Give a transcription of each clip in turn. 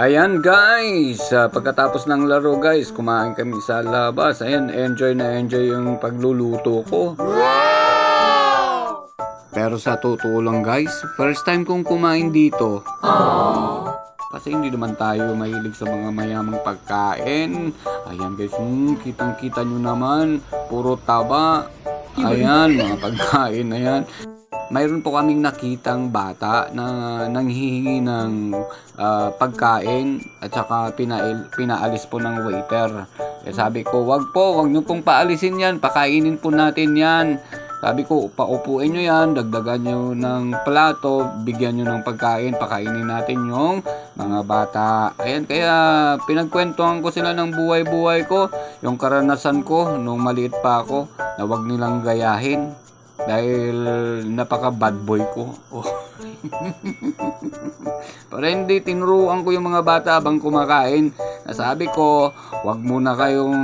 Ayan guys, Ah, pagkatapos ng laro guys, kumain kami sa labas. Ayan, enjoy na enjoy yung pagluluto ko. Pero sa totoo lang guys, first time kong kumain dito. Kasi hindi naman tayo mahilig sa mga mayamang pagkain. Ayan guys, hmm, kitang kita nyo naman, puro taba. Ayan, mga pagkain na yan. Mayroon po kaming nakitang bata na nanghihingi ng ah, pagkain at saka pinail, pinaalis po ng waiter. Eh, sabi ko, wag po, wag nyo pong paalisin yan, pakainin po natin yan. Sabi ko, paupuin nyo yan, dagdagan nyo ng plato, bigyan nyo ng pagkain, pakainin natin yung mga bata. Ayan, kaya pinagkwentuhan ko sila ng buhay-buhay ko, yung karanasan ko nung maliit pa ako, na wag nilang gayahin. Dahil napaka bad boy ko. Oh. Para hindi tinuruan ko yung mga bata habang kumakain. Nasabi ko, wag muna kayong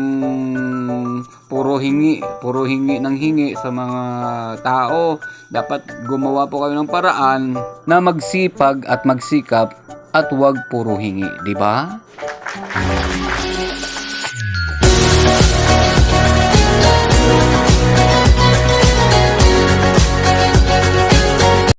puro hingi, puro hingi ng hingi sa mga tao. Dapat gumawa po kayo ng paraan na magsipag at magsikap at wag puro hingi, di ba?